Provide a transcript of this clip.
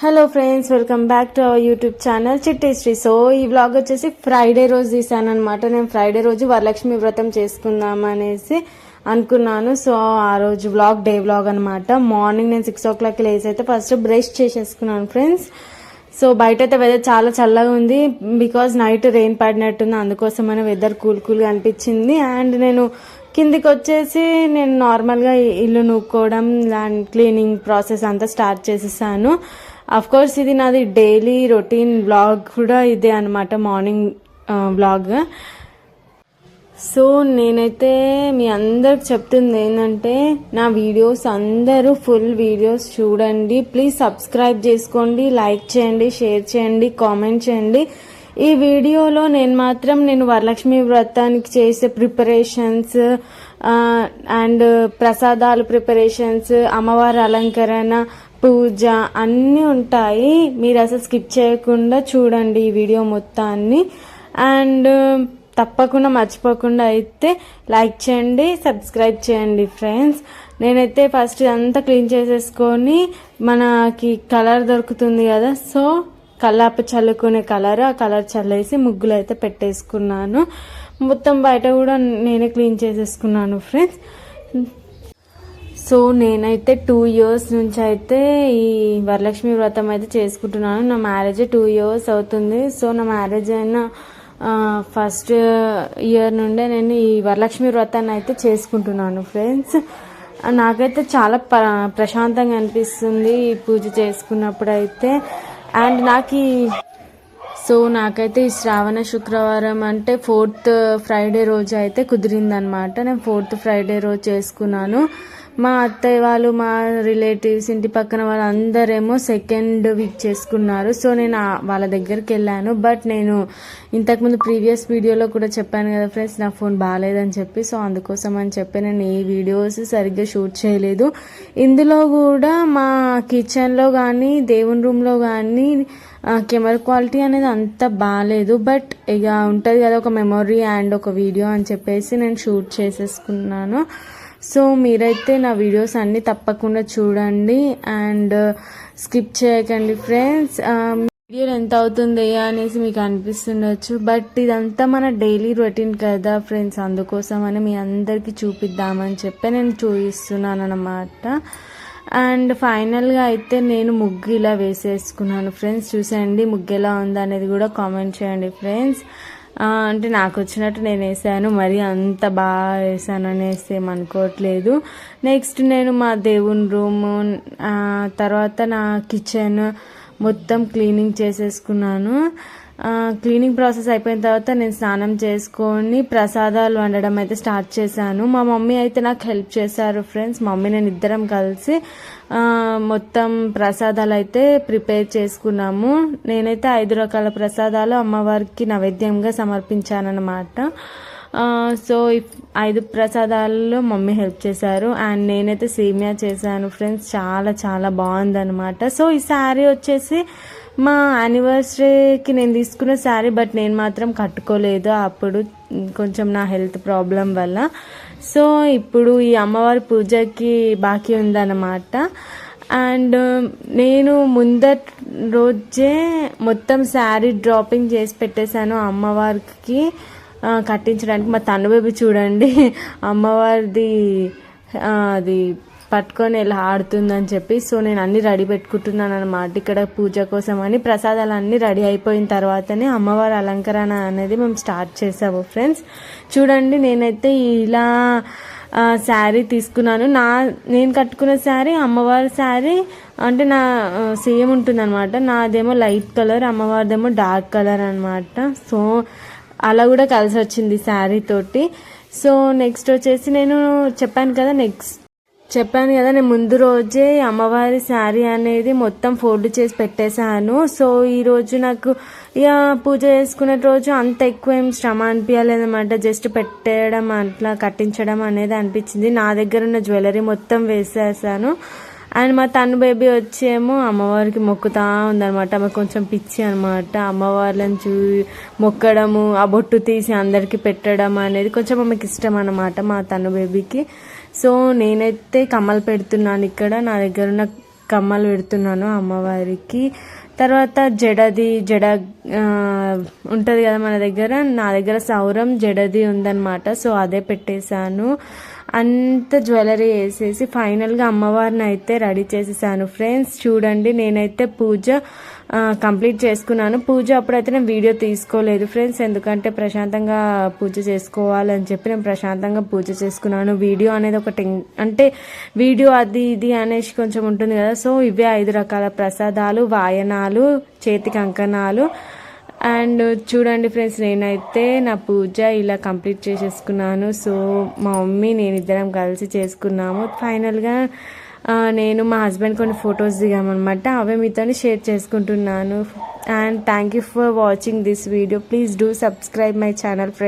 Hello friends welcome back to our YouTube channel Chitteshri so ఈ vlog వచ్చేసి Friday రోజు తీసాను అనమాట నేను ఫ్రైడే రోజు వరలక్ష్మి వ్రతం చేసుకుందాం అనేసి అనుకున్నాను. సో ఆ రోజు వ్లాగ్ డే వ్లాగ్ అనమాట మార్నింగ్ నేను సిక్స్ ఓ క్లాక్ లేసి అయితే ఫస్ట్ బ్రష్ చేసేసుకున్నాను ఫ్రెండ్స్ సో బయట అయితే వెదర్ చాలా చల్లగా ఉంది. బికాజ్ నైట్ రెయిన్ పడినట్టుంది అందుకోసమనే వెదర్ కూల్ కూల్గా అనిపించింది. అండ్ నేను కిందికి వచ్చేసి నేను నార్మల్గా ఇల్లు నూక్కోవడం అండ్ క్లీనింగ్ ప్రాసెస్ అంతా స్టార్ట్ చేసేసాను. కోర్స్ ఇది నాది డైలీ రొటీన్ బ్లాగ్ కూడా ఇదే అనమాట మార్నింగ్ బ్లాగ్ సో నేనైతే మీ అందరికి చెప్తుంది ఏంటంటే నా వీడియోస్ అందరూ ఫుల్ వీడియోస్ చూడండి. ప్లీజ్ సబ్స్క్రైబ్ చేసుకోండి లైక్ చేయండి షేర్ చేయండి కామెంట్ చేయండి. ఈ వీడియోలో నేను మాత్రం నేను వరలక్ష్మి వ్రతానికి చేసే ప్రిపరేషన్స్ అండ్ ప్రసాదాలు ప్రిపరేషన్స్ అమ్మవారి అలంకరణ పూజ అన్నీ ఉంటాయి. మీరు అసలు స్కిప్ చేయకుండా చూడండి ఈ వీడియో మొత్తాన్ని. అండ్ um, తప్పకుండా మర్చిపోకుండా అయితే లైక్ చేయండి సబ్స్క్రైబ్ చేయండి ఫ్రెండ్స్ నేనైతే ఫస్ట్ ఇదంతా క్లీన్ చేసేసుకొని మనకి కలర్ దొరుకుతుంది కదా సో కల్లాప చల్లుకునే కలర్ ఆ కలర్ చల్లేసి ముగ్గులు అయితే పెట్టేసుకున్నాను. మొత్తం బయట కూడా నేనే క్లీన్ చేసేసుకున్నాను ఫ్రెండ్స్ సో నేనైతే టూ ఇయర్స్ నుంచి అయితే ఈ వరలక్ష్మి వ్రతం అయితే చేసుకుంటున్నాను. నా మ్యారేజ్ టూ ఇయర్స్ అవుతుంది. సో నా మ్యారేజ్ అయిన ఫస్ట్ ఇయర్ నుండే నేను ఈ వరలక్ష్మి వ్రతాన్ని అయితే చేసుకుంటున్నాను ఫ్రెండ్స్ నాకైతే చాలా ప్ర ప్రశాంతంగా అనిపిస్తుంది ఈ పూజ చేసుకున్నప్పుడు అయితే అండ్ నాకు ఈ సో నాకైతే ఈ శ్రావణ శుక్రవారం అంటే ఫోర్త్ ఫ్రైడే రోజు అయితే కుదిరిందనమాట నేను ఫోర్త్ ఫ్రైడే రోజు చేసుకున్నాను. మా అత్తయ్య వాళ్ళు మా రిలేటివ్స్ ఇంటి పక్కన వాళ్ళందరేమో సెకండ్ వీక్ చేసుకున్నారు. సో నేను వాళ్ళ దగ్గరికి వెళ్ళాను. బట్ నేను ఇంతకుముందు ప్రీవియస్ వీడియోలో కూడా చెప్పాను కదా ఫ్రెండ్స్ నా ఫోన్ బాగాలేదని చెప్పి సో అందుకోసం అని చెప్పి నేను ఏ వీడియోస్ సరిగ్గా షూట్ చేయలేదు. ఇందులో కూడా మా కిచెన్లో కానీ దేవుని రూమ్లో కానీ కెమెరా క్వాలిటీ అనేది అంత బాగాలేదు బట్ ఇక ఉంటుంది కదా ఒక మెమొరీ అండ్ ఒక వీడియో అని చెప్పేసి నేను షూట్ చేసేసుకున్నాను. సో మీరైతే నా వీడియోస్ అన్నీ తప్పకుండా చూడండి అండ్ uh, స్కిప్ చేయకండి ఫ్రెండ్స్ uh, వీడియో ఎంత అవుతుంది అనేసి మీకు అనిపిస్తుండొచ్చు బట్ ఇదంతా మన డైలీ రొటీన్ కదా ఫ్రెండ్స్ అందుకోసమని మీ అందరికీ చూపిద్దామని చెప్పి నేను చూపిస్తున్నాను అనమాట అండ్ ఫైనల్గా అయితే నేను ముగ్గు ఇలా వేసేసుకున్నాను ఫ్రెండ్స్ చూసేయండి ముగ్గు ఎలా ఉందనేది అనేది కూడా కామెంట్ చేయండి ఫ్రెండ్స్ అంటే నాకు వచ్చినట్టు నేను వేసాను. మరి అంత బాగా వేసాను అనేసి ఏమనుకోవట్లేదు. నెక్స్ట్ నేను మా దేవుని రూమ్ తర్వాత నా కిచెన్ మొత్తం క్లీనింగ్ చేసేసుకున్నాను. క్లీనింగ్ ప్రాసెస్ అయిపోయిన తర్వాత నేను స్నానం చేసుకొని ప్రసాదాలు వండడం అయితే స్టార్ట్ చేశాను. మా మమ్మీ అయితే నాకు హెల్ప్ చేశారు ఫ్రెండ్స్. మమ్మీ నేను ఇద్దరం కలిసి మొత్తం ప్రసాదాలు అయితే ప్రిపేర్ చేసుకున్నాము. నేనైతే ఐదు రకాల ప్రసాదాలు అమ్మవారికి నైవేద్యంగా సమర్పించానన్నమాట. సో ఐదు ప్రసాదాలలో మమ్మీ హెల్ప్ చేశారు. అండ్ నేనైతే సేమియా చేశాను ఫ్రెండ్స్. చాలా చాలా బాగుందనమాట సో ఈ శారీ వచ్చేసి మా యానివర్సరీకి నేను తీసుకున్న శారీ బట్ నేను మాత్రం కట్టుకోలేదు. అప్పుడు కొంచెం నా హెల్త్ ప్రాబ్లం వల్ల. సో ఇప్పుడు ఈ అమ్మవారి పూజకి బాకీ ఉందన్నమాట. అండ్ um, నేను ముందట్ రోజే మొత్తం శారీ డ్రాపింగ్ చేసి పెట్టేశాను అమ్మవారికి కట్టించడానికి. మా తను చూడండి. అమ్మవారిది అది పట్టుకొని ఇలా ఆడుతుందని చెప్పి సో నేను అన్ని రెడీ పెట్టుకుంటున్నాను అనమాట ఇక్కడ పూజ కోసం అని. ప్రసాదాలు అన్నీ రెడీ అయిపోయిన తర్వాతనే అమ్మవారి అలంకరణ అనేది మేము స్టార్ట్ చేసాము ఫ్రెండ్స్. చూడండి నేనైతే ఇలా శారీ తీసుకున్నాను. నా నేను కట్టుకున్న శారీ అమ్మవారి శారీ అంటే నా సేమ్ ఉంటుంది అనమాట నాదేమో లైట్ కలర్ అమ్మవారిదేమో డార్క్ కలర్ అనమాట సో అలా కూడా కలిసి వచ్చింది శారీ తోటి. సో నెక్స్ట్ వచ్చేసి నేను చెప్పాను కదా నెక్స్ట్ చెప్పాను కదా నేను ముందు రోజే అమ్మవారి శారీ అనేది మొత్తం ఫోల్డ్ చేసి పెట్టేశాను. సో ఈరోజు నాకు ఇక పూజ చేసుకునే రోజు అంత ఎక్కువ ఏం శ్రమ అనిపించలేదన్నమాట జస్ట్ పెట్టేయడం అట్లా కట్టించడం అనేది అనిపించింది. నా దగ్గర ఉన్న జ్యువెలరీ మొత్తం వేసేసాను. అండ్ మా తను బేబీ వచ్చేమో అమ్మవారికి మొక్కుతా ఉందన్నమాట. ఆమె కొంచెం పిచ్చి అనమాట అమ్మవార్లను చూ మొక్కడము ఆ బొట్టు తీసి అందరికీ పెట్టడం అనేది కొంచెం ఆమెకి ఇష్టం అనమాట మా తను బేబీకి. సో నేనైతే కమ్మలు పెడుతున్నాను ఇక్కడ. నా దగ్గర ఉన్న కమ్మలు పెడుతున్నాను అమ్మవారికి. తర్వాత జడది జడ ఉంటుంది కదా మన దగ్గర. నా దగ్గర సౌరం జడది ఉందన్నమాట. సో అదే పెట్టేశాను. అంత జ్యువెలరీ వేసేసి ఫైనల్గా అమ్మవారిని అయితే రెడీ చేసేసాను. ఫ్రెండ్స్ చూడండి నేనైతే పూజ కంప్లీట్ చేసుకున్నాను. పూజ అప్పుడైతే నేను వీడియో తీసుకోలేదు ఫ్రెండ్స్ ఎందుకంటే ప్రశాంతంగా పూజ చేసుకోవాలని చెప్పి నేను ప్రశాంతంగా పూజ చేసుకున్నాను. వీడియో అనేది ఒకటి అంటే వీడియో అది ఇది అనేసి కొంచెం ఉంటుంది కదా సో ఇవే ఐదు రకాల ప్రసాదాలు వాయనాలు చేతి కంకణాలు అండ్ చూడండి ఫ్రెండ్స్ నేనైతే నా పూజ ఇలా కంప్లీట్ చేసేసుకున్నాను. సో మా మమ్మీ నేను ఇద్దరం కలిసి చేసుకున్నాము. ఫైనల్గా నేను మా హస్బెండ్ కొన్ని ఫొటోస్ దిగామన్నమాట. అవే మీతో షేర్ చేసుకుంటున్నాను. And thank you for watching this video please do subscribe my channel friends